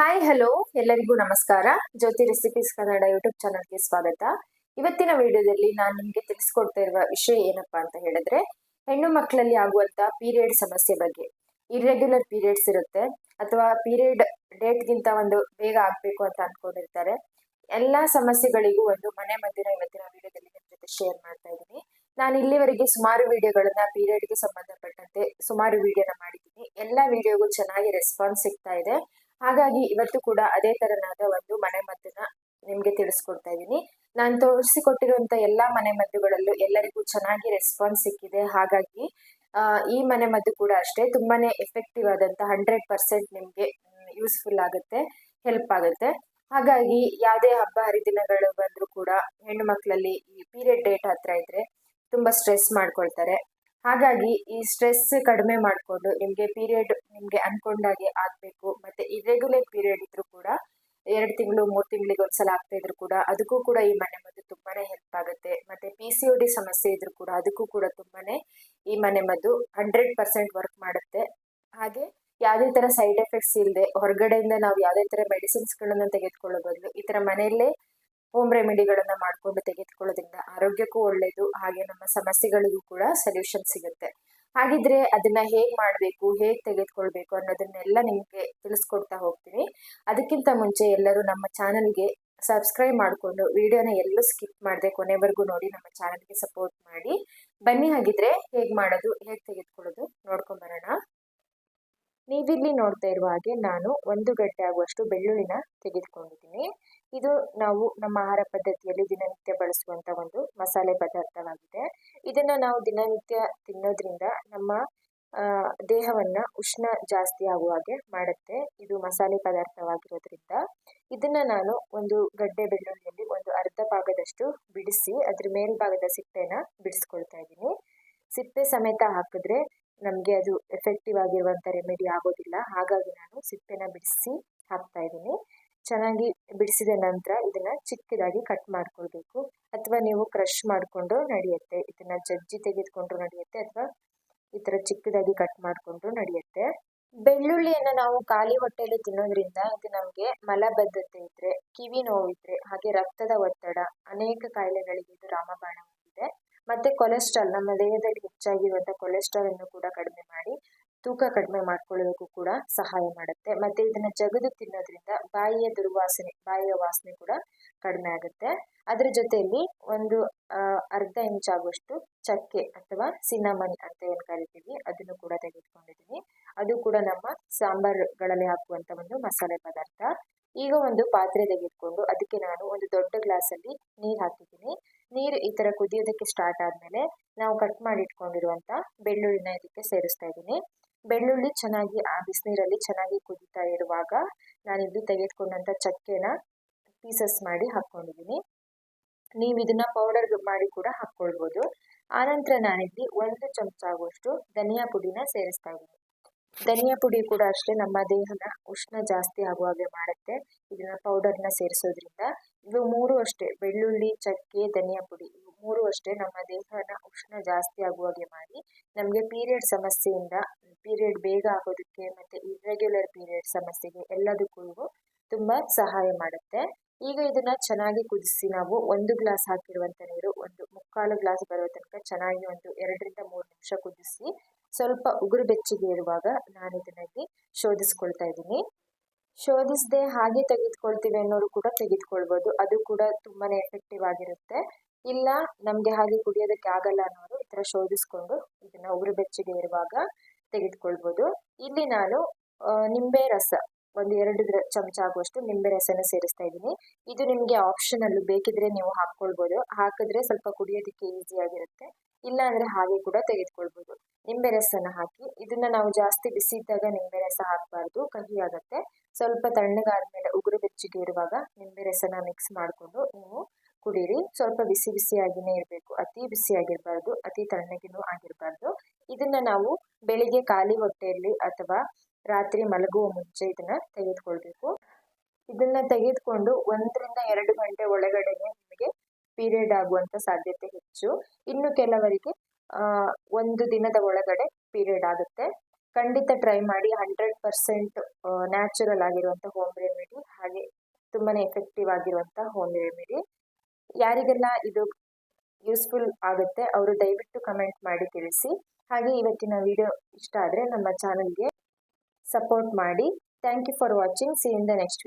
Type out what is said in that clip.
Hi hello ಎಲ್ಲರಿಗೂ ನಮಸ್ಕಾರ. ಜ್ಯೋತಿ recipes Kannada YouTube ಚಾನಲ್ಗೆ ಸ್ವಾಗತ. ಇವತ್ತಿನ ವಿಡಿಯೋದಲ್ಲಿ ನಾನು ನಿಮಗೆ ತಿಳಿಸ್ಕೊಡ್ತಾ ಇರುವ ವಿಷಯ ಏನಪ್ಪಾ ಅಂತ ಹೇಳಿದ್ರೆ, ಹೆಣ್ಣು ಮಕ್ಕಳಲ್ಲಿ ಆಗುವಂತ ಪೀರಿಯಡ್ ಸಮಸ್ಯೆ ಬಗ್ಗೆ. ಇರ್ರೆಗ್ಯುಲರ್ ಪೀರಿಯಡ್ಸ್ ಇರುತ್ತೆ. ಅಥವಾ ಪೀರಿಯಡ್ ಡೇಟ್ಗಿಂತ ಒಂದು ಬೇಗ ಆಗ್ಬೇಕು ಅಂತ ಅನ್ಕೊಂಡಿರ್ತಾರೆ. ಎಲ್ಲಾ ಸಮಸ್ಯೆಗಳಿಗೂ ಒಂದು ಮನೆ ಮದ್ದಿನ ಇವತ್ತಿನ ವಿಡಿಯೋದಲ್ಲಿ ನಿಮ್ಮ ಜೊತೆ ಶೇರ್ ಮಾಡ್ತಾ ಇದ್ದೀನಿ. ನಾನು ಇಲ್ಲಿವರೆಗೆ ಸುಮಾರು ವಿಡಿಯೋಗಳನ್ನ ಪೀರಿಯಡ್ಗೆ ಸಂಬಂಧಪಟ್ಟಂತೆ ಸುಮಾರು ವಿಡಿಯೋನ ಮಾಡಿದ್ದೀನಿ. ಎಲ್ಲಾ ವಿಡಿಯೋಗೂ ಚೆನ್ನಾಗಿ ರೆಸ್ಪಾನ್ಸ್ ಸಿಗ್ತಾ ಇದೆ. ಹಾಗಾಗಿ ಇವತ್ತು ಕೂಡ ಅದೇ ತರನಾದ ಒಂದು ಮನೆ ಮದ್ದನ್ನ ನಿಮ್ಗೆ ತಿಳಿಸ್ಕೊಡ್ತಾ ಇದ್ದೀನಿ ನಾನು ತೋರಿಸಿಕೊಟ್ಟಿರುವಂತ ಎಲ್ಲಾ ಮನೆ ಮದ್ದುಗಳಲ್ಲೂ ಎಲ್ಲರಿಗೂ ಚೆನ್ನಾಗಿ ರೆಸ್ಪಾನ್ಸ್ ಸಿಕ್ಕಿದೆ. ಹಾಗಾಗಿ ಈ ಮನೆ ಮದ್ದು ಕೂಡ ಅಷ್ಟೇ. ತುಂಬಾನೇ ಎಫೆಕ್ಟಿವ್ ಆದಂತ ಹಂಡ್ರೆಡ್ ಪರ್ಸೆಂಟ್ ನಿಮ್ಗೆ ಯೂಸ್ಫುಲ್ ಆಗುತ್ತೆ ಹೆಲ್ಪ್ ಆಗುತ್ತೆ. ಹಾಗಾಗಿ ಯಾವುದೇ ಹಬ್ಬ ಹರಿದಿನಗಳು ಬಂದರೂ ಕೂಡ ಹೆಣ್ಣು ಮಕ್ಕಳಲ್ಲಿ ಈ ಪೀರಿಯಡ್ ಡೇಟ್ ಹತ್ರ ಇದ್ರೆ ತುಂಬಾ ಸ್ಟ್ರೆಸ್ ಮಾಡ್ಕೊಳ್ತಾರೆ. ಹಾಗಾಗಿ ಈ ಸ್ಟ್ರೆಸ್ ಕಡಿಮೆ ಮಾಡಿಕೊಂಡು ನಿಮಗೆ ಪೀರಿಯಡ್ ನಿಮಗೆ ಅನ್ಕೊಂಡಾಗೆ ಆಗಬೇಕು. ಮತ್ತೆ ಇರೆಗ್ಯುಲರ್ ಪೀರಿಯಡ್ ಇದ್ದರೂ ಕೂಡ ಎರಡು ತಿಂಗಳು, ಮೂರು ತಿಂಗಳಿಗೆ ಒಂದ್ಸಲ ಆಗ್ತಾ ಇದ್ರು ಕೂಡ ಅದಕ್ಕೂ ಕೂಡ ಈ ಮನೆ ಮದ್ದು ತುಂಬಾನೇ ಹೆಲ್ಪ್ ಆಗುತ್ತೆ. ಮತ್ತೆ ಪಿ ಸಿ ಒ ಡಿ ಸಮಸ್ಯೆ ಇದ್ರೂ ಕೂಡ ಅದಕ್ಕೂ ಕೂಡ ತುಂಬಾನೇ ಈ ಮನೆ ಮದ್ದು ಹಂಡ್ರೆಡ್ ಪರ್ಸೆಂಟ್ ವರ್ಕ್ ಮಾಡುತ್ತೆ. ಹಾಗೆ ಯಾವುದೇ ತರ ಸೈಡ್ ಎಫೆಕ್ಟ್ಸ್ ಇಲ್ಲದೆ ಹೊರಗಡೆಯಿಂದ ನಾವು ಯಾವುದೇ ತರ ಮೆಡಿಸಿನ್ಸ್ಗಳನ್ನು ತೆಗೆದುಕೊಳ್ಳೋ ಬದಲು ಈ ತರ ಮನೆಯಲ್ಲೇ ಹೋಮ್ ರೆಮಿಡಿಗಳನ್ನ ಮಾಡ್ಕೊಂಡು ತೆಗೆದುಕೊಳ್ಳೋದ್ರಿಂದ ಆರೋಗ್ಯಕ್ಕೂ ಒಳ್ಳೆಯದು ಹಾಗೆ ನಮ್ಮ ಸಮಸ್ಯೆಗಳಿಗೂ ಕೂಡ ಸೊಲ್ಯೂಷನ್ ಸಿಗುತ್ತೆ. ಹಾಗಿದ್ರೆ ಅದನ್ನ ಹೇಗ್ ಮಾಡಬೇಕು, ಹೇಗ್ ತೆಗೆದುಕೊಳ್ಬೇಕು ಅನ್ನೋದನ್ನೆಲ್ಲ ನಿಮ್ಗೆ ತಿಳಿಸ್ಕೊಡ್ತಾ ಹೋಗ್ತೀನಿ. ಅದಕ್ಕಿಂತ ಮುಂಚೆ ಎಲ್ಲರೂ ನಮ್ಮ ಚಾನಲ್ಗೆ ಸಬ್ಸ್ಕ್ರೈಬ್ ಮಾಡಿಕೊಂಡು ವಿಡಿಯೋನ ಎಲ್ಲೂ ಸ್ಕಿಪ್ ಮಾಡದೆ ಕೊನೆವರೆಗೂ ನೋಡಿ, ನಮ್ಮ ಚಾನಲ್ಗೆ ಸಪೋರ್ಟ್ ಮಾಡಿ. ಬನ್ನಿ ಹಾಗಿದ್ರೆ ಹೇಗ್ ಮಾಡೋದು, ಹೇಗ್ ತೆಗೆದುಕೊಳ್ಳೋದು ನೋಡ್ಕೊಂಡ್ ಬರೋಣ. ನೀವಿಲ್ಲಿ ನೋಡ್ತಾ ಇರುವ ಹಾಗೆ ನಾನು ಒಂದು ಗಡ್ಡೆ ಆಗುವಷ್ಟು ಬೆಳ್ಳುಳ್ಳಿನ ತೆಗೆದುಕೊಂಡಿದ್ದೀನಿ. ಇದು ನಾವು ನಮ್ಮ ಆಹಾರ ಪದ್ಧತಿಯಲ್ಲಿ ದಿನನಿತ್ಯ ಬಳಸುವಂತ ಒಂದು ಮಸಾಲೆ ಪದಾರ್ಥವಾಗಿದೆ. ಇದನ್ನು ನಾವು ದಿನನಿತ್ಯ ತಿನ್ನೋದ್ರಿಂದ ನಮ್ಮ ದೇಹವನ್ನ ಉಷ್ಣ ಜಾಸ್ತಿ ಆಗುವ ಹಾಗೆ ಮಾಡುತ್ತೆ. ಇದು ಮಸಾಲೆ ಪದಾರ್ಥವಾಗಿರೋದ್ರಿಂದ. ಇದನ್ನ ನಾನು ಒಂದು ಗಡ್ಡೆ ಬೆಳ್ಳುಳ್ಳಿಯಲ್ಲಿ ಒಂದು ಅರ್ಧ ಭಾಗದಷ್ಟು ಬಿಡಿಸಿ, ಅದ್ರ ಮೇಲ್ಭಾಗದ ಸಿಪ್ಪೆನ ಬಿಡಿಸ್ಕೊಳ್ತಾ ಇದ್ದೀನಿ. ಸಿಪ್ಪೆ ಸಮೇತ ಹಾಕಿದ್ರೆ ನಮಗೆ ಅದು ಎಫೆಕ್ಟಿವ್ ಆಗಿರುವಂಥ ರೆಮಿಡಿ ಆಗೋದಿಲ್ಲ. ಹಾಗಾಗಿ ನಾನು ಸಿಪ್ಪೆನ ಬಿಡಿಸಿ ಹಾಕ್ತಾ ಇದ್ದೀನಿ. ಚೆನ್ನಾಗಿ ಬಿಡಿಸಿದ ನಂತರ ಇದನ್ನ ಚಿಕ್ಕದಾಗಿ ಕಟ್ ಮಾಡ್ಕೊಳ್ಬೇಕು. ಅಥವಾ ನೀವು ಕ್ರಷ್ ಮಾಡಿಕೊಂಡು ನಡೆಯುತ್ತೆ. ಇದನ್ನ ಜಜ್ಜಿ ತೆಗೆದುಕೊಂಡು ನಡೆಯುತ್ತೆ ಅಥವಾ ಈ ಥರ ಚಿಕ್ಕದಾಗಿ ಕಟ್ ಮಾಡಿಕೊಂಡು ನಡೆಯುತ್ತೆ. ಬೆಳ್ಳುಳ್ಳಿಯನ್ನು ನಾವು ಖಾಲಿ ಹೊಟ್ಟೆಯಲ್ಲಿ ತಿನ್ನೋದ್ರಿಂದ ಇದು ನಮಗೆ ಮಲಬದ್ಧತೆ ಇದ್ದರೆ ಕಿವಿ ನೋವಿದ್ರೆ ಹಾಗೆ ರಕ್ತದ ಒತ್ತಡ, ಅನೇಕ ಕಾಯಿಲೆಗಳಿಗೆ ಇದು ರಾಮಬಾಣವಾಗಿದೆ ಮತ್ತೆ ಕೊಲೆಸ್ಟ್ರಾಲ್ ನಮ್ಮ ದೇಹದಲ್ಲಿ ಹೆಚ್ಚಾಗಿರುವಂಥ ಕೊಲೆಸ್ಟ್ರಾಲ್ ಅನ್ನು ಕೂಡ ಕಡಿಮೆ ಮಾಡಿ, ತೂಕ ಕಡಿಮೆ ಮಾಡ್ಕೊಳ್ಳೋದಕ್ಕೂ ಕೂಡ ಸಹಾಯ ಮಾಡುತ್ತೆ. ಮತ್ತೆ ಇದನ್ನ ಜಗದು ತಿನ್ನೋದ್ರಿಂದ ಬಾಯಿಯ ದುರ್ವಾಸನೆ, ಬಾಯಿಯ ವಾಸನೆ ಕೂಡ ಕಡಿಮೆ ಆಗುತ್ತೆ. ಅದರ ಜೊತೆಯಲ್ಲಿ ಒಂದು ಅರ್ಧ ಇಂಚ್ ಆಗುವಷ್ಟು ಚಕ್ಕೆ ಅಥವಾ ಸಿನಮನ್ ಅಂತ ಏನು ಕರಿತೀವಿ, ಅದನ್ನು ಕೂಡ ತೆಗೆದುಕೊಂಡಿದ್ದೀನಿ ಅದು ಕೂಡ ನಮ್ಮ ಸಾಂಬಾರ್ಗಳಲ್ಲಿ ಹಾಕುವಂತ ಒಂದು ಮಸಾಲೆ ಪದಾರ್ಥ. ಈಗ ಒಂದು ಪಾತ್ರೆ ತೆಗೆದುಕೊಂಡು, ಅದಕ್ಕೆ ನಾನು ಒಂದು ದೊಡ್ಡ ಗ್ಲಾಸಲ್ಲಿ ನೀರು ಹಾಕಿದ್ದೀನಿ. ನೀರು ಈ ಥರ ಕುದಿಯೋದಕ್ಕೆ ಸ್ಟಾರ್ಟ್ ಆದಮೇಲೆ ನಾವು ಕಟ್ ಮಾಡಿ ಇಟ್ಕೊಂಡಿರುವಂತ ಬೆಳ್ಳುಳ್ಳಿನ ಇದಕ್ಕೆ ಸೇರಿಸ್ತಾ ಇದ್ದೀನಿ. ಬೆಳ್ಳುಳ್ಳಿ ಚೆನ್ನಾಗಿ ಆ ಬಿಸಿನೀರಲ್ಲಿ ಚೆನ್ನಾಗಿ ಕುದೀತಾ ಇರುವಾಗ ನಾನು ಇಲ್ಲಿ ತೆಗೆದುಕೊಂಡಂತ ಚಕ್ಕೆನ ಪೀಸಸ್ ಮಾಡಿ ಹಾಕ್ಕೊಂಡಿದ್ದೀನಿ. ನೀವು ಇದನ್ನ ಪೌಡರ್ ಮಾಡಿ ಕೂಡ ಹಾಕ್ಕೊಳ್ಬೋದು. ಆನಂತರ ನಾನಿಲ್ಲಿ ಒಂದು ಚಮಚ ಆಗುವಷ್ಟು ಧನಿಯಾ ಪುಡಿನ ಸೇರಿಸ್ತಾ ಇದ್ದೀನಿ. ಧನಿಯಾ ಪುಡಿ ಕೂಡ ಅಷ್ಟೇ ನಮ್ಮ ದೇಹನ ಉಷ್ಣ ಜಾಸ್ತಿ ಆಗುವ ಹಾಗೆ ಮಾಡುತ್ತೆ. ಇದನ್ನ ಪೌಡರ್ನ ಸೇರಿಸೋದ್ರಿಂದ ಇವು ಮೂರು ಅಷ್ಟೇ, ಬೆಳ್ಳುಳ್ಳಿ, ಚಕ್ಕೆ, ಧನಿಯಾ ಪುಡಿ ಇವು ಮೂರು ಅಷ್ಟೇ ನಮ್ಮ ದೇಹನ ಉಷ್ಣ ಜಾಸ್ತಿ ಆಗುವ ಹಾಗೆ ಮಾಡಿ ನಮಗೆ ಪೀರಿಯಡ್ ಸಮಸ್ಯೆಯಿಂದ, ಪೀರಿಯಡ್ ಬೇಗ ಆಗೋದಕ್ಕೆ ಮತ್ತೆ ಇರ್ರೆಗ್ಯುಲರ್ ಪೀರಿಯಡ್ ಸಮಸ್ಯೆಗೆ ಎಲ್ಲದಕ್ಕೂ ಇವು ತುಂಬಾ ಸಹಾಯ ಮಾಡುತ್ತೆ. ಈಗ ಇದನ್ನ ಚೆನ್ನಾಗಿ ಕುದಿಸಿ ನಾವು ಒಂದು ಗ್ಲಾಸ್ ಹಾಕಿರುವಂತ ನೀರು, ಒಂದು ಮುಕ್ಕಾಲು ಗ್ಲಾಸ್ ಬರುವ ತನಕ ಚೆನ್ನಾಗಿ ಒಂದು ಎರಡರಿಂದ ಮೂರು ನಿಮಿಷ ಕುದಿಸಿ ಸ್ವಲ್ಪ ಉಗುರು ಬೆಚ್ಚಗೆ ಇರುವಾಗ ನಾನು ಇದನ್ನಾಗಿ ಇಲ್ಲಿ ಶೋಧಿಸ್ಕೊಳ್ತಾ ಇದ್ದೀನಿ. ಶೋಧಿಸದೆ ಹಾಗೆ ತೆಗೆದುಕೊಳ್ತೀವಿ ಅನ್ನೋರು ಕೂಡ ತೆಗೆದುಕೊಳ್ಬೋದು. ಅದು ಕೂಡ ತುಂಬಾ ಎಫೆಕ್ಟಿವ್ ಆಗಿರುತ್ತೆ. ಇಲ್ಲ, ನಮ್ಗೆ ಹಾಗೆ ಕುಡಿಯೋದಕ್ಕೆ ಆಗಲ್ಲ ಅನ್ನೋರು ಈ ತರ ಶೋಧಿಸ್ಕೊಂಡು ಇದನ್ನ ಉಗುರು ಬೆಚ್ಚಗೆ ಇರುವಾಗ ತೆಗೆದುಕೊಳ್ಬೋದು. ಇಲ್ಲಿ ನಾನು ನಿಂಬೆ ರಸ, ಒಂದು ಎರಡು ಚಮಚ ಆಗುವಷ್ಟು ನಿಂಬೆ ರಸನ ಸೇರಿಸ್ತಾ ಇದ್ದೀನಿ. ಇದು ನಿಮಗೆ ಆಪ್ಷನಲ್ ಬೇಕಿದ್ರೆ ನೀವು ಹಾಕ್ಕೊಳ್ಬೋದು. ಹಾಕಿದ್ರೆ ಸ್ವಲ್ಪ ಕುಡಿಯೋದಕ್ಕೆ ಈಸಿ ಆಗಿರುತ್ತೆ. ಇಲ್ಲ ಅಂದ್ರೆ ಹಾಗೆ ಕೂಡ ತೆಗೆದುಕೊಳ್ಬೋದು. ನಿಂಬೆ ರಸನ ಹಾಕಿ, ಇದನ್ನ ನಾವು ಜಾಸ್ತಿ ಬಿಸಿ ಇದ್ದಾಗ ನಿಂಬೆ ರಸ ಹಾಕಬಾರ್ದು ಕಹಿ ಆಗುತ್ತೆ ಸ್ವಲ್ಪ ತಣ್ಣಗಾದ್ಮೇಲೆ ಉಗುರು ಬೆಚ್ಚಗೆ ಇರುವಾಗ ನಿಂಬೆ ರಸನ ಮಿಕ್ಸ್ ಮಾಡಿಕೊಂಡು ನೀವು ಕುಡೀರಿ. ಸ್ವಲ್ಪ ಬಿಸಿ ಬಿಸಿಯಾಗಿನೇ ಇರಬೇಕು. ಅತಿ ಬಿಸಿ ಆಗಿರಬಾರ್ದು ಅತಿ ತಣ್ಣಗಿನೂ ಆಗಿರಬಾರ್ದು. ಇದನ್ನ ನಾವು ಬೆಳಿಗ್ಗೆ ಖಾಲಿ ಹೊಟ್ಟೆಯಲ್ಲಿ ಅಥವಾ ರಾತ್ರಿ ಮಲಗುವ ಮುಂಚೆ ಇದನ್ನ ತೆಗೆದುಕೊಳ್ಬೇಕು. ಇದನ್ನ ತೆಗೆದುಕೊಂಡು ಒಂದರಿಂದ ಎರಡು ಗಂಟೆ ಒಳಗಡೆನೆ ಪೀರಿಯಡ್ ಆಗುವಂತ ಸಾಧ್ಯತೆ ಹೆಚ್ಚು. ಇನ್ನು ಕೆಲವರಿಗೆ ಒಂದು ದಿನದ ಒಳಗಡೆ ಪೀರಿಯಡ್ ಆಗುತ್ತೆ. ಖಂಡಿತ ಟ್ರೈ ಮಾಡಿ ಹಂಡ್ರೆಡ್ ಪರ್ಸೆಂಟ್ ನ್ಯಾಚುರಲ್ ಆಗಿರುವಂಥ ಹೋಮ್ ರೆಮಿಡಿ ಹಾಗೆ ತುಂಬಾನೇ ಎಫೆಕ್ಟಿವ್ ಆಗಿರುವಂಥ ಹೋಮ್ ರೆಮಿಡಿ ಯಾರಿಗೆಲ್ಲ ಇದು ಯೂಸ್ಫುಲ್ ಆಗುತ್ತೆ, ಅವರು ದಯವಿಟ್ಟು ಕಮೆಂಟ್ ಮಾಡಿ ತಿಳಿಸಿ. ಹಾಗೆ ಇವತ್ತಿನ ವಿಡಿಯೋ ಇಷ್ಟ ಆದರೆ ನಮ್ಮ ಚಾನಲ್ಗೆ ಸಪೋರ್ಟ್ ಮಾಡಿ. Thank you for watching see in the next